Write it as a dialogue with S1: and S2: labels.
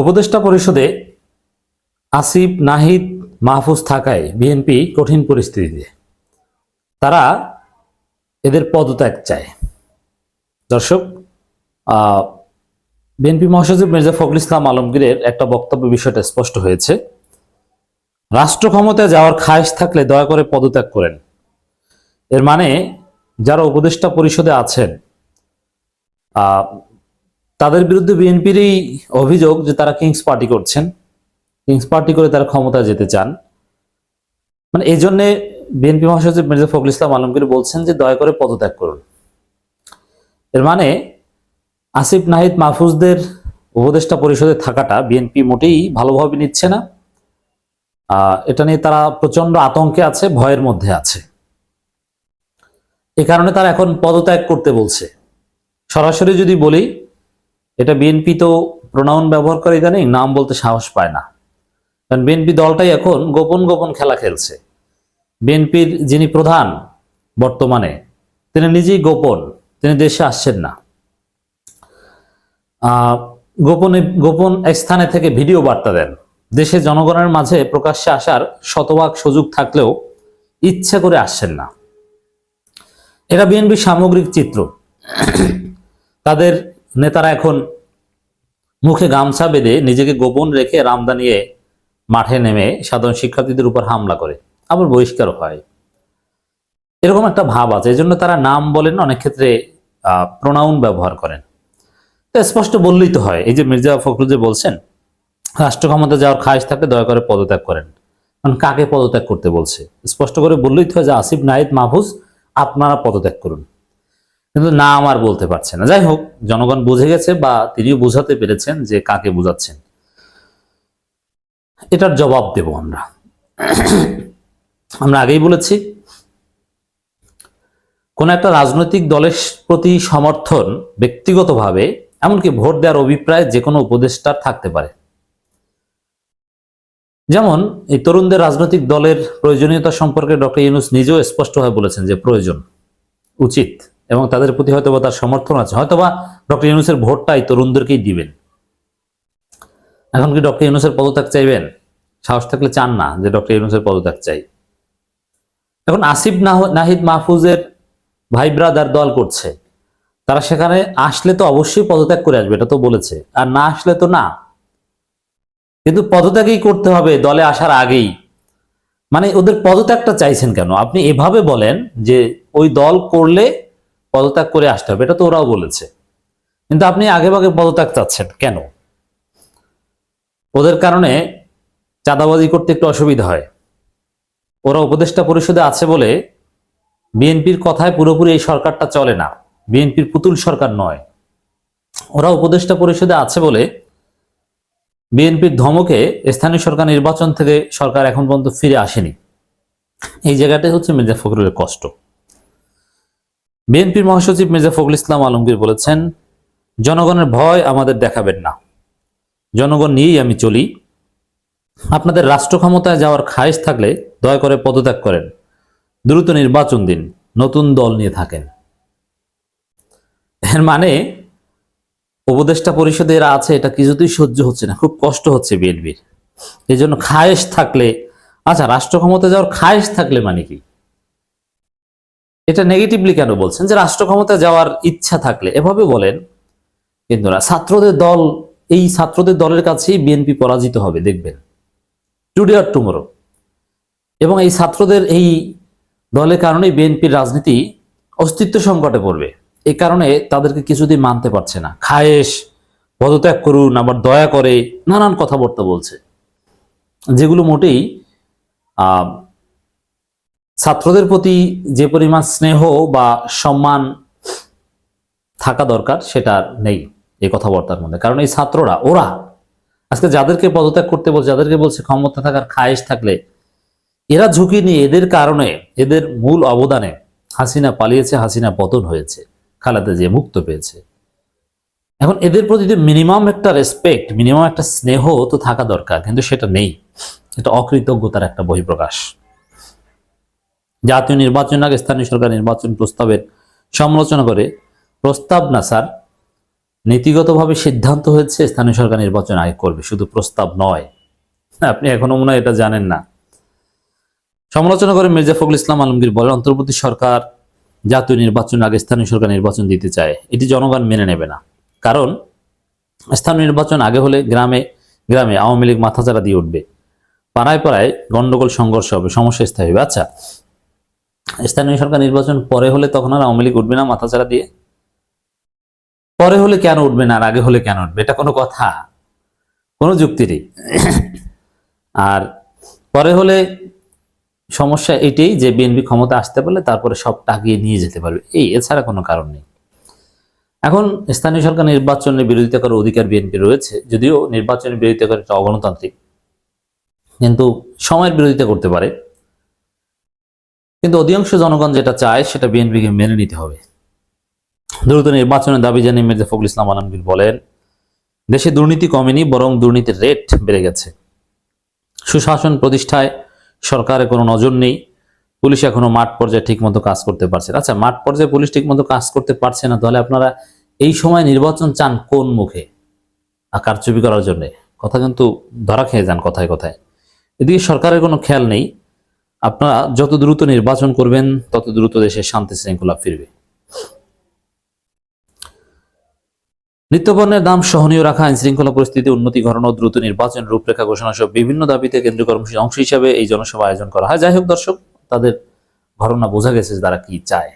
S1: উপদেষ্টা পরিষদে আসিফ, নাহিদ, মাহফুজ থাকায় বিএনপি কঠিন পরিস্থিতিতে। তারা এদের পদত্যাগ চায়। দর্শক বিএনপি মহাসচিব মির্জা ফখরুল ইসলাম আলমগীরের একটা বক্তব্য বিষয়টা স্পষ্ট হয়েছে। রাষ্ট্র ক্ষমতায় যাওয়ার খায়েশ থাকলে দয়া করে পদত্যাগ করেন। এর মানে যারা উপদেষ্টা পরিষদে আছেন তাদের বিরুদ্ধে বিএনপিরই অভিযোগ যে তারা কিংস পার্টি করছেন। কিংস পার্টি করে তারা ক্ষমতা যেতে চান। মানে এই জন্যে বিএনপি মহাসচিব মির্জা ফখরুল ইসলাম আলমগীর বলছেন যে দয়া করে পদত্যাগ করুন। এর মানে আসিফ, নাহিদ, মাহফুজদের উপদেষ্টা পরিষদে থাকাটা বিএনপি মোটেই ভালোভাবে নিচ্ছে না। এটা নিয়ে তারা প্রচণ্ড আতঙ্কে আছে, ভয়ের মধ্যে আছে। এ কারণে তারা এখন পদত্যাগ করতে বলছে। সরাসরি যদি বলি এটা বিএনপি তো প্রোনাউন ব্যবহার করে ইদানিং নাম বলতে সাহস পায় না। কারণ বিএনপি দলটাই এখন গোপন গোপন খেলা খেলছে। বিএনপির যিনি প্রধান বর্তমানে, তিনি নিজেই গোপন, তিনি দেশে আসছেন না। গোপনে, গোপন স্থানে থেকে ভিডিও বার্তা দেন। দেশে জনগণের মাঝে প্রকাশ্যে আসার শতভাগ সুযোগ থাকলেও ইচ্ছা করে আসছেন না। এটা বিএনপির সামগ্রিক চিত্র। তাদের নেতারা এখন মুখে গামছা বেঁধে নিজেকে গোপন রেখে রামদা নিয়ে মাঠে নেমে সাধারণ শিক্ষার্থীদের উপর হামলা করে। আবার বহিষ্কার হয়। এরকম একটা ভাব আছে এই জন্য তারা নাম বলেন, অনেক ক্ষেত্রে প্রোনাউন ব্যবহার করেন। তো স্পষ্ট বললেই তো হয়। এই যে মির্জা ফখরুল যে বলছেন, রাষ্ট্র ক্ষমতা যাওয়ার খায়স থাকলে দয়া করে পদত্যাগ করেন। কারণ কাকে পদত্যাগ করতে বলছে? স্পষ্ট করে বললেই তো হয় যে আসিফ নাহিদ মাহফুজ, আপনারা পদত্যাগ করুন। কিন্তু না আমার বলতে পারছে না। যাই হোক, জনগণ বুঝে গেছে বা তিনিও বোঝাতে পেরেছেন যে কাকে বোঝাচ্ছেন। এটার জবাব দেব আমরা। আমরা আগেই বলেছি, কোন একটা রাজনৈতিক দলের প্রতি সমর্থন ব্যক্তিগতভাবে, এমনকি ভোট দেওয়ার অভিপ্রায় যে কোনো উপদেষ্টার থাকতে পারে। যেমন এই তরুণদের রাজনৈতিক দলের প্রয়োজনীয়তা সম্পর্কে ডক্টর ইউনুস নিজেও স্পষ্টভাবে বলেছেন যে প্রয়োজন, উচিত। এবং তাদের প্রতি হয়তোবা তার সমর্থন আছে। হয়তোবা ডক্টর ইউনুসের ভোটটাই তরুণদেরকেই দিবেন। এখন কি ডক্টর ইউনুসের পদত্যাগ চাইবেন? সাহস থাকলে চান না যে ডক্টর ইউনুসের পদত্যাগ চাই। এখন আসিফ নাহ- নাহিদ মাহফুজের ভাই ব্রাদার দল করছে। তারা সেখানে আসলে তো অবশ্যই পদত্যাগ করে আসবে, এটা তো বলেছে। আর না আসলে তো না। কিন্তু পদত্যাগই করতে হবে দলে আসার আগেই। মানে ওদের পদত্যাগটা চাইছেন কেন? আপনি এভাবে বলেন যে ওই দল করলে পদত্যাগ করে আসতে হবে, এটা তো ওরাও বলেছে। কিন্তু আপনি আগে ভাগে পদত্যাগ চাচ্ছেন, কেন? ওদের কারণে চাঁদাবাজি করতে একটু অসুবিধা হয়। ওরা উপদেষ্টা পরিষদে আছে বলে বিএনপির কথায় পুরোপুরি এই সরকারটা চলে না, বিএনপির পুতুল সরকার নয়। ওরা উপদেষ্টা পরিষদে আছে বলে বিএনপির ধমকে স্থানীয় সরকার নির্বাচন থেকে সরকার এখন পর্যন্ত ফিরে আসেনি। এই জায়গাটাই হচ্ছে মির্জা ফখরুলের কষ্ট। বিএনপির মহাসচিব মির্জা ফখরুল ইসলাম আলমগীর বলেছেন, জনগণের ভয় আমাদের দেখাবেন না। জনগণ নিয়েই আমি চলি। আপনাদের রাষ্ট্র ক্ষমতায় যাওয়ার খায়েশ থাকলে দয়া করে পদত্যাগ করেন। দ্রুত নির্বাচন দিন। নতুন দল নিয়ে থাকেন। এর মানে উপদেষ্টা পরিষদে এরা আছে, এটা কিছুতেই সহ্য হচ্ছে না। খুব কষ্ট হচ্ছে বিএনপির। এই জন্য খায়েশ থাকলে আচ্ছা রাষ্ট্র ক্ষমতায় যাওয়ার খায়েশ থাকলে মানে কি? এটা নেগেটিভলি কেন বলছেন? যে রাষ্ট্র ক্ষমতায় যাওয়ার ইচ্ছা থাকলে। এভাবে বলেন কিন্তু না ছাত্রদের দল, এই ছাত্রদের দলের কাছেই বিএনপি পরাজিত হবে, দেখবেন। টুডে আর টুমোরো এবং এই ছাত্রদের, এই দলের কারণেই বিএনপির রাজনীতি অস্তিত্ব সংকটে পড়বে। এই কারণে তাদেরকে কিছুদিন মানতে পারছে না। খায়েশ, পদত্যাগ করুন, আবার দয়া করে, নানান কথাবার্তা বলছে। যেগুলো মোটেই ছাত্রদের প্রতি যে পরিমাণ স্নেহ বা সম্মান থাকা দরকার, সেটা নেই এই কথাবার্তার মধ্যে। কারণ এই ছাত্ররা, ওরা আজকে যাদেরকে পদত্যাগ করতে বলছে, যাদেরকে বলছে ক্ষমতা থাকার খায়েশ থাকলে, এরা ঝুঁকি নিয়ে এদের কারণে, এদের মূল অবদানে হাসিনা পালিয়েছে, হাসিনা পতন হয়েছে খালাতে যে মুক্ত পেয়েছে। এখন এদের প্রতি যে মিনিমাম একটা রেসপেক্ট মিনিমাম একটা স্নেহ তো থাকা দরকার, কিন্তু সেটা নেই। এটা অকৃতজ্ঞতার একটা বহিঃপ্রকাশ। জাতীয় নির্বাচন আগে স্থানীয় সরকার নির্বাচন প্রস্তাবের সমালোচনা করে, প্রস্তাব না স্যার। নীতিগতভাবে সিদ্ধান্ত হয়েছে স্থানীয় সরকার নির্বাচন আগে করবে, শুধু প্রস্তাব নয়। আপনি এখনও মনে হয় এটা জানেন না। সমালোচনা করে মির্জা ফখরুল ইসলাম আলমগীর বলেন, অন্তর্বর্তী সরকার জাতীয় নির্বাচন আগে স্থানীয় সরকার নির্বাচন দিতে চায়। এটি জনগণ মেনে নেবে না। কারণ, স্থানীয় নির্বাচন আগে হলে গ্রামে গ্রামে আওয়ামী লীগ মাথাচাড়া দিয়ে উঠবে। পাড়ায় পাড়ায় গন্ডগোল সংঘর্ষ হবে, সমস্যা স্থায়ী হবে। আচ্ছা স্থানীয় সরকার নির্বাচন পরে হলে তখন আর আওয়ামী লীগ উঠবে না মাথাচাড়া দিয়ে? পরে হলে কেন উঠবে না আর আগে হলে কেন উঠবে? এটা কোনো কথা। কোনো যুক্তি নেই। আর পরে হলে সমস্যা এটাই যে বিএনপি ক্ষমতা আসতে পারলে তারপরে সব টাকিয়ে নিয়ে যেতে পারবে। এই, এছাড়া কোনো কারণ নেই। এখন স্থানীয় সরকার নির্বাচনের বিরোধিতা করার অধিকার বিএনপি রয়েছে, যদিও নির্বাচনের বিরোধিতা করে এটা অগণতান্ত্রিক। কিন্তু সময়ের বিরোধিতা করতে পারে। কিন্তু অধিকাংশ জনগণ যেটা চায় সেটা বিএনপিকে মেনে নিতে হবে। দ্রুত নির্বাচনের দাবি জানিয়ে মির্জা ফখরুল ইসলাম আলমগীর বলেন, দেশে দুর্নীতি কমেনি, বরং দুর্নীতির রেট বেড়ে গেছে। সুশাসন প্রতিষ্ঠায় সরকারের কোনো নজর নেই। পুলিশ এখনও মাঠ পর্যায়ে ঠিকমতো কাজ করতে পারছে। আচ্ছা মাঠ পর্যায়ে পুলিশ ঠিকমতো কাজ করতে পারছে না, তাহলে আপনারা এই সময় নির্বাচন চান কোন মুখে? আর কারচুপি করার জন্য? কথা কিন্তু ধরা খেয়ে যান কথায় কথায়। এদিকে সরকারের কোনো খেয়াল নেই। আপনারা যত দ্রুত নির্বাচন করবেন, তত দ্রুত দেশে শান্তি শৃঙ্খলা ফিরবে। নিত্যপণ্যের দাম সহনীয় রাখা আইন শৃঙ্খলা পরিস্থিতি উন্নতি ঘটানো, দ্রুত নির্বাচন রূপরেখা ঘোষণা সহ বিভিন্ন দাবিতে কেন্দ্রীয় কর্মসূচির অংশ হিসাবে এই জনসভা আয়োজন করা হয়। যাই হোক দর্শক, তাদের ঘটনা বোঝা গেছে তারা কি চায়।